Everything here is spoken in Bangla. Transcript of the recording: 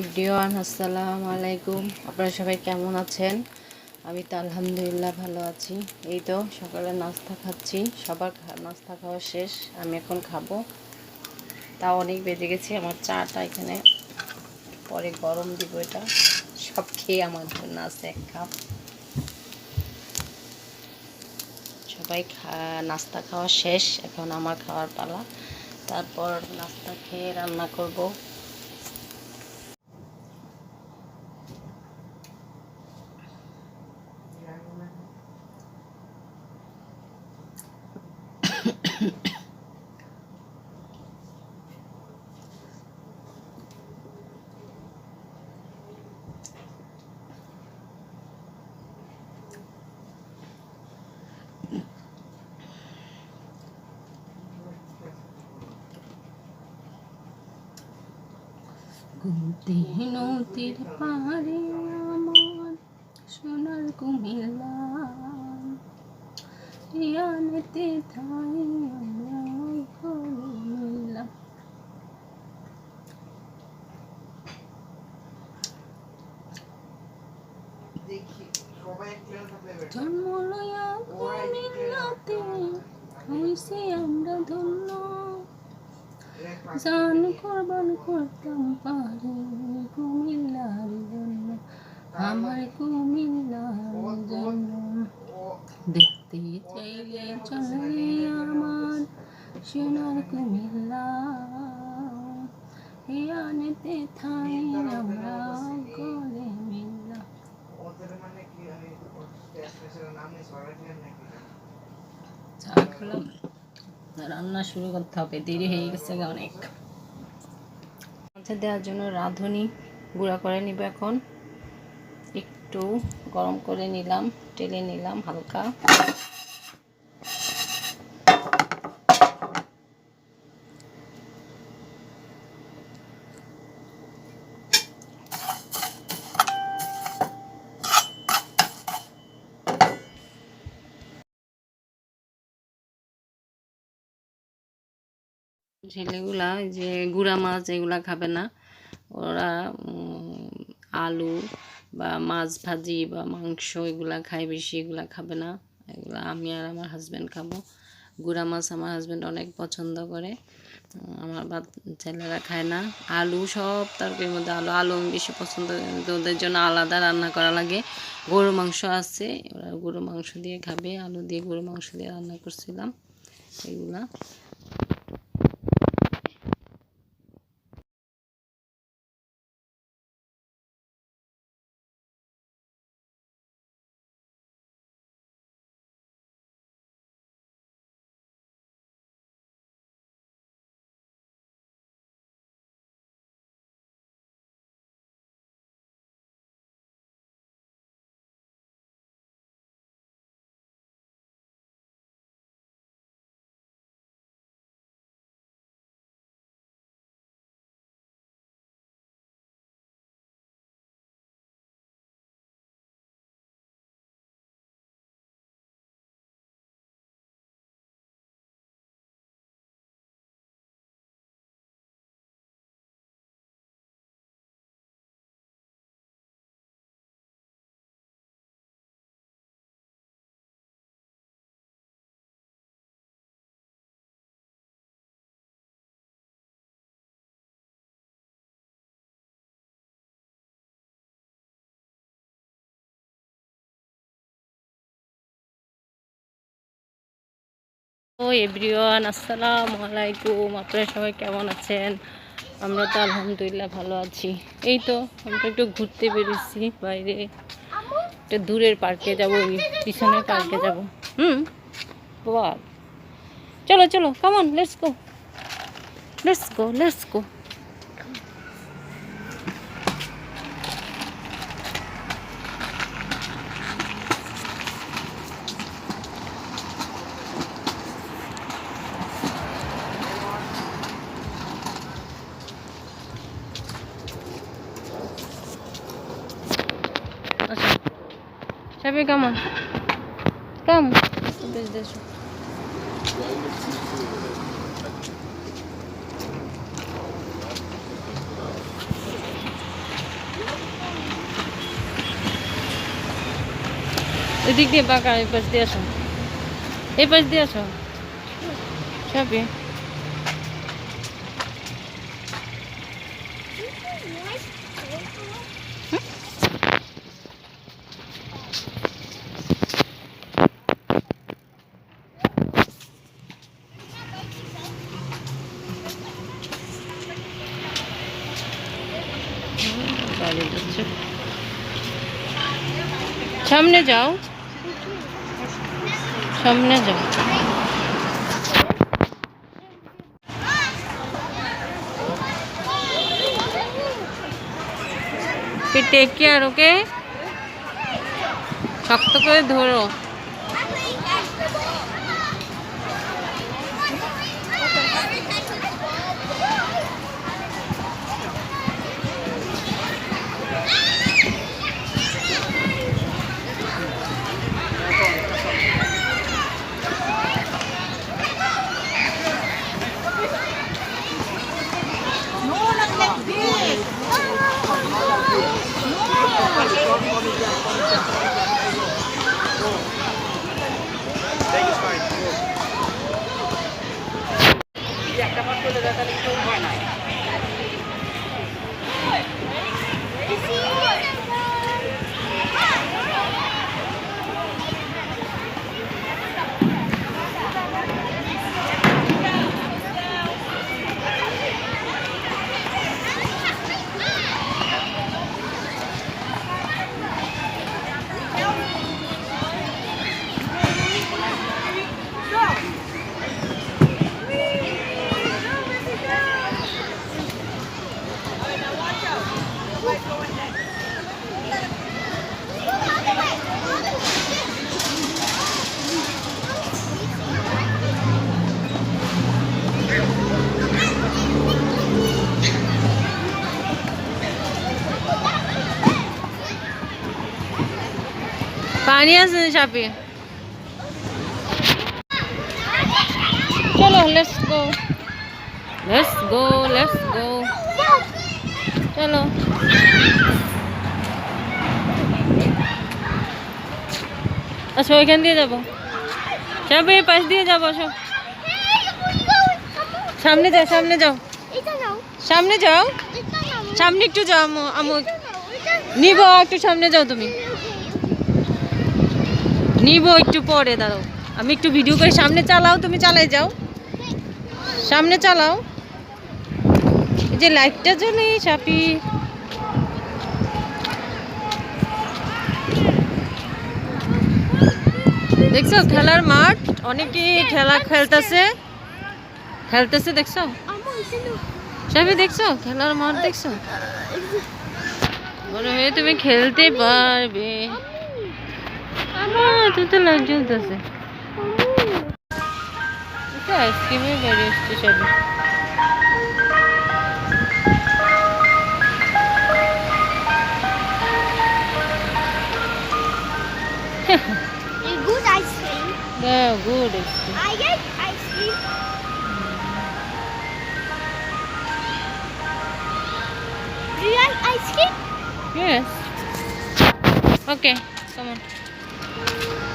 এভরিওয়ান, আসসালামু আলাইকুম। আপনারা সবাই কেমন আছেন? আমি তো আলহামদুলিল্লাহ ভালো আছি। এই তো, সকালে নাস্তা খাচ্ছি। সবার নাস্তা খাওয়া শেষ, আমি এখন খাব। তা অনেক বেজে গেছে, আমার চাটা এখানে। পরে গরম দিব এটা। সব খেয়ে আমার জন্য আছে এক কাপ। সবাই নাস্তা খাওয়া শেষ, এখন আমার খাওয়ার পালা। তারপর নাস্তা খেয়ে রান্না করব। নদীর পাড়ে আমার সোনার কুমিল্লা। ইয়ানেতে ঠাই আমরা মিল্লা জন্ম লয়া কুমিল্লাতে হইছে আমরা ধন্য। জান কোরবান করতাম পারে কুমিল্লার জন্য আমার কুমিল্লার জন্য দেখতে চাইলে চলে আমার সোনার কুমিল্লা হিয়ানেতে থাই আমরা গলে মিল্লা চা খেলাম রান্না শুরু করতে হবে, দেরি হয়ে গেছে অনেক। মাছে দেওয়ার জন্য রাঁধুনি গুঁড়া করে নিব এখন। একটু গরম করে নিলাম, টেলে নিলাম হালকা। ছেলেগুলা যে গুঁড়া মাছ এগুলা খাবে না। ওরা আলু বা মাছ ভাজি বা মাংস এগুলা খায় বেশি, এগুলা খাবে না। এগুলা আমি আর আমার হাজব্যান্ড খাব। গুঁড়া মাছ আমার হাজব্যান্ড অনেক পছন্দ করে। আমার বা ছেলেরা খায় না। আলু সব তরকারির মধ্যে আলু আলু আমি বেশি পছন্দ ওদের জন্য আলাদা রান্না করা লাগে। গরু মাংস আছে, ওরা গরু মাংস দিয়ে খাবে। আলু দিয়ে গরু মাংস দিয়ে রান্না করছিলাম। এগুলা। ও এভরিওয়ান আসসালামু আলাইকুম আপনারা সবাই কেমন আছেন? আমরা তো আলহামদুলিল্লাহ ভালো আছি। এই তো, আমরা একটু ঘুরতে বেরিয়েছি বাইরে। একটা দূরের পার্কে যাব, ওই পিছনের পার্কে যাব। হুম? বল চলো চলো কেমন let's go let's go let's go Sabe come on. Come. This this one. এদিক দিয়ে বাঁকা এই পাশ দিয়ে আসো এই পাশ দিয়ে আসো সবই সামনে যাও। সামনে যাও। টেক কেয়ার ওকে শক্ত করে ধরো। magagaling po পানি আছে চাপি চলো let's go let's go let's go চলো। আচ্ছা ওইখান দিয়ে যাব। চাপি এই পাশ দিয়ে যাব, আসো। সামনে যাও সামনে যাও। সামনে যাও। সামনে একটু যাও, আমু আমু নিব, একটু সামনে যাও তুমি। নিব একটু পরে, দাঁড়াও। আমি একটু ভিডিও করে। সামনে চালাও, তুমি চালাই যাও। সামনে চালাও। এই যে লাইটটা জ্বলে, সাপি। দেখছ, খেলার মাঠ, অনেকে খেলা খেলতেছে। খেলতেছে, দেখছ? সাপি, দেখছ? খেলার মাঠ, দেখছ? মনে হয় তুমি খেলতে পারবে। জ্বলতেছে আইসক্রিমের গাড়ি আসছে সবই good ice cream. Good ice cream I get ice cream. Do you like ice cream? Yes. Okay, come on. Thank you.